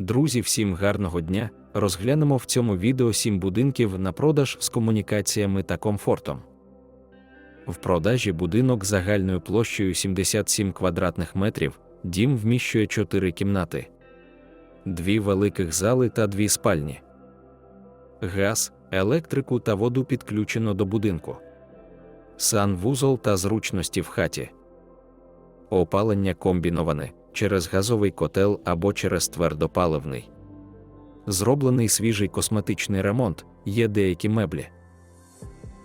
Друзі, всім гарного дня! Розглянемо в цьому відео 7 будинків на продаж з комунікаціями та комфортом. В продажі будинок загальною площею 77 квадратних метрів, дім вміщує 4 кімнати, дві великих зали та дві спальні. Газ, електрику та воду підключено до будинку. Санвузол та зручності в хаті. Опалення комбіноване через газовий котел або через твердопаливний. Зроблений свіжий косметичний ремонт, є деякі меблі.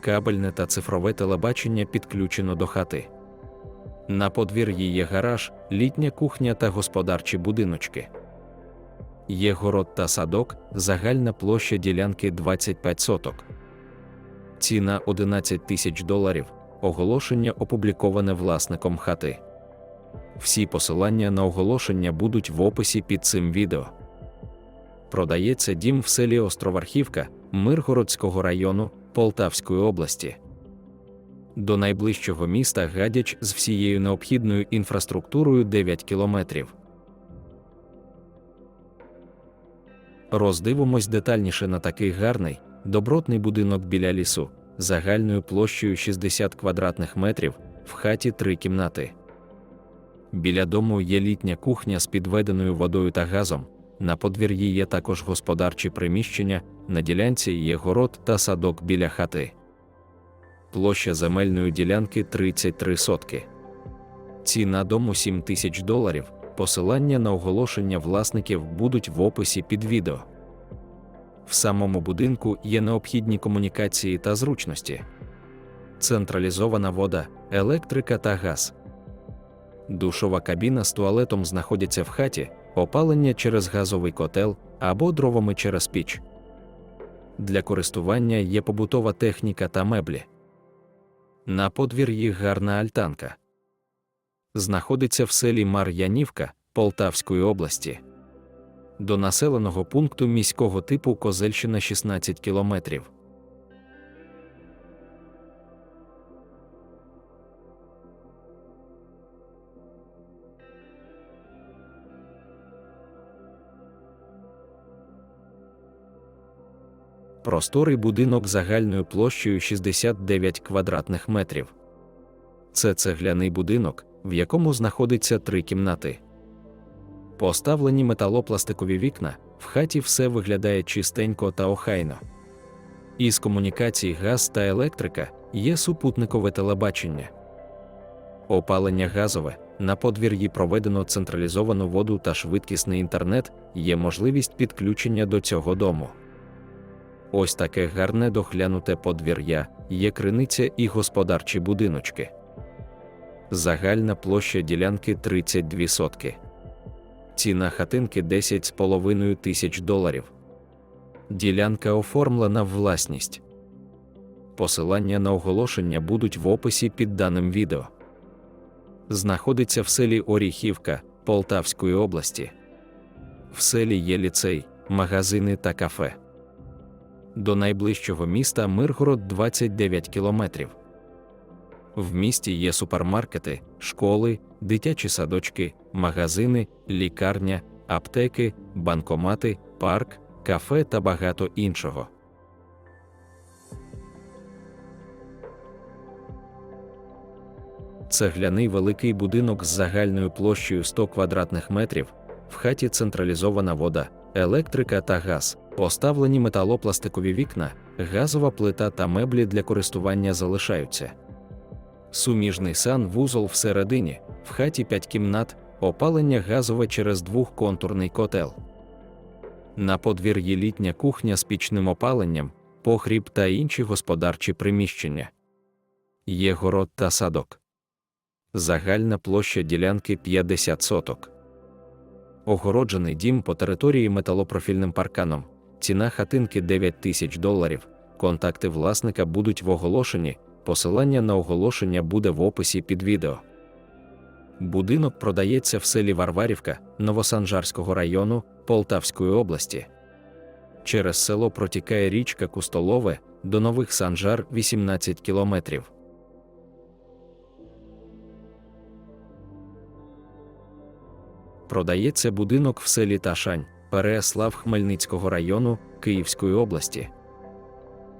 Кабельне та цифрове телебачення підключено до хати. На подвір'ї є гараж, літня кухня та господарчі будиночки. Є город та садок, загальна площа ділянки 25 соток. Ціна 11 тисяч доларів. Оголошення опубліковане власником хати. Всі посилання на оголошення будуть в описі під цим відео. Продається дім в селі Островархівка Миргородського району Полтавської області. До найближчого міста Гадяч з всією необхідною інфраструктурою 9 кілометрів. Роздивимось детальніше на такий гарний, добротний будинок біля лісу, загальною площею 60 квадратних метрів, в хаті три кімнати. Біля дому є літня кухня з підведеною водою та газом. На подвір'ї є також господарчі приміщення, на ділянці є город та садок біля хати. Площа земельної ділянки 33 сотки. Ціна дому 7 тисяч доларів. Посилання на оголошення власників будуть в описі під відео. В самому будинку є необхідні комунікації та зручності, централізована вода, електрика та газ. Душова кабіна з туалетом знаходяться в хаті, опалення через газовий котел або дровами через піч. Для користування є побутова техніка та меблі. На подвір'ї гарна альтанка. Знаходиться в селі Мар'янівка Полтавської області. До населеного пункту міського типу Козельщина 16 кілометрів. Просторий будинок загальною площею 69 квадратних метрів. Це цегляний будинок, в якому знаходиться три кімнати. Поставлені металопластикові вікна, в хаті все виглядає чистенько та охайно. Із комунікацій газ та електрика є супутникове телебачення. Опалення газове, на подвір'ї проведено централізовану воду та швидкісний інтернет, є можливість підключення до цього дому. Ось таке гарне доглянуте подвір'я, є криниця і господарчі будиночки. Загальна площа ділянки 32 сотки. Ціна хатинки 10,5 тисяч доларів. Ділянка оформлена в власність. Посилання на оголошення будуть в описі під даним відео. Знаходиться в селі Оріхівка Полтавської області. В селі є ліцей, магазини та кафе. До найближчого міста Миргород 29 кілометрів. В місті є супермаркети, школи, дитячі садочки, магазини, лікарня, аптеки, банкомати, парк, кафе та багато іншого. Цегляний великий будинок з загальною площею 100 квадратних метрів, в хаті централізована вода, електрика та газ, поставлені металопластикові вікна, газова плита та меблі для користування залишаються. Суміжний санвузол всередині, в хаті 5 кімнат, опалення газове через двохконтурний котел. На подвір'ї літня кухня з пічним опаленням, погріб та інші господарчі приміщення. Є город та садок. Загальна площа ділянки 50 соток. Огороджений дім по території металопрофільним парканом. Ціна хатинки 9 тисяч доларів. Контакти власника будуть в оголошенні. Посилання на оголошення буде в описі під відео. Будинок продається в селі Варварівка Новосанжарського району Полтавської області. Через село протікає річка Кустолове до Нових Санжар 18 кілометрів. Продається будинок в селі Ташань Переяслав Хмельницького району Київської області.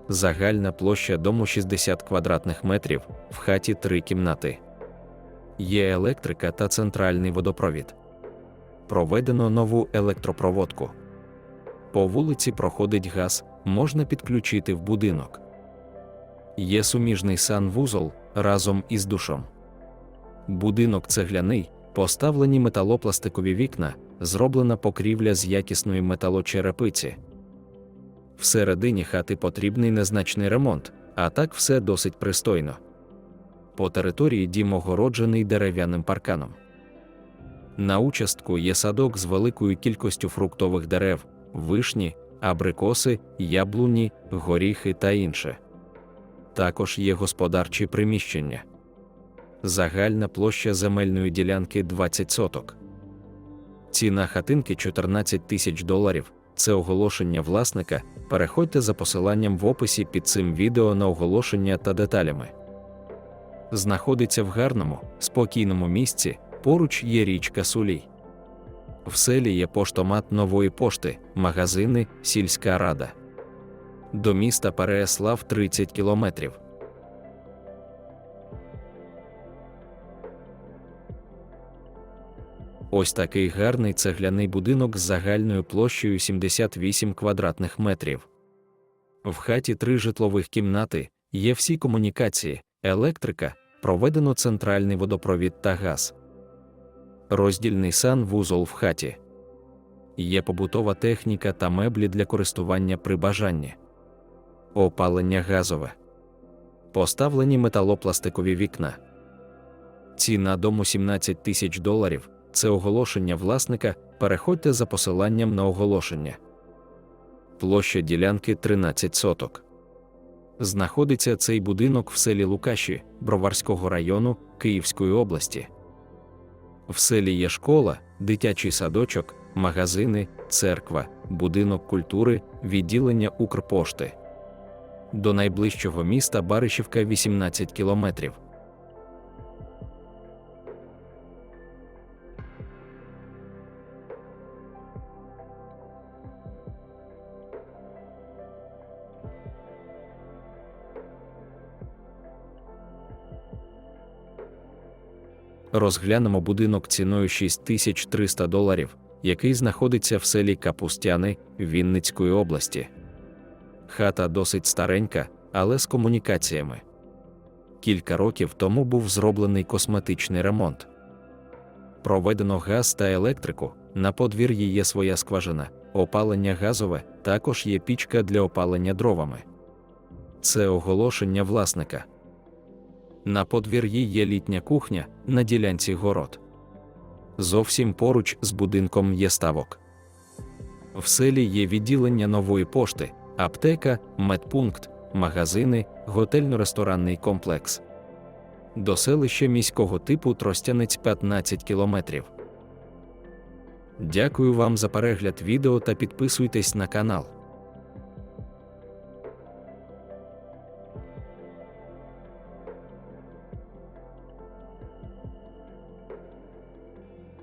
Загальна площа дому 60 квадратних метрів, в хаті три кімнати. Є електрика та центральний водопровід. Проведено нову електропроводку. По вулиці проходить газ, можна підключити в будинок. Є суміжний санвузол разом із душом. Будинок цегляний, поставлені металопластикові вікна, зроблена покрівля з якісної металочерепиці. Всередині хати потрібний незначний ремонт, а так все досить пристойно. По території дім огороджений дерев'яним парканом. На участку є садок з великою кількістю фруктових дерев, вишні, абрикоси, яблуні, горіхи та інше. Також є господарчі приміщення. Загальна площа земельної ділянки 20 соток. Ціна хатинки 14 тисяч доларів. Це оголошення власника. Переходьте за посиланням в описі під цим відео на оголошення та деталями. Знаходиться в гарному, спокійному місці, поруч є річка Сулій. В селі є поштомат нової пошти, магазини, сільська рада. До міста Переяслав 30 кілометрів. Ось такий гарний цегляний будинок з загальною площею 78 квадратних метрів. В хаті три житлових кімнати, є всі комунікації, електрика, проведено центральний водопровід та газ. Роздільний санвузол в хаті. Є побутова техніка та меблі для користування при бажанні. Опалення газове. Поставлені металопластикові вікна. Ціна дому 17 тисяч доларів. Це оголошення власника. Переходьте за посиланням на оголошення. Площа ділянки 13 соток. Знаходиться цей будинок в селі Лукаші Броварського району Київської області. В селі є школа, дитячий садочок, магазини, церква, будинок культури, відділення Укрпошти. До найближчого міста Баришівка 18 кілометрів. Розглянемо будинок ціною 6300 доларів, який знаходиться в селі Капустяни Вінницької області. Хата досить старенька, але з комунікаціями. Кілька років тому був зроблений косметичний ремонт. Проведено газ та електрику, на подвір'ї є своя скважина, опалення газове, також є пічка для опалення дровами. Це оголошення власника. На подвір'ї є літня кухня на ділянці город. Зовсім поруч з будинком є ставок. В селі є відділення нової пошти, аптека, медпункт, магазини, готельно-ресторанний комплекс. До селища міського типу Тростянець 15 кілометрів. Дякую вам за перегляд відео та підписуйтесь на канал.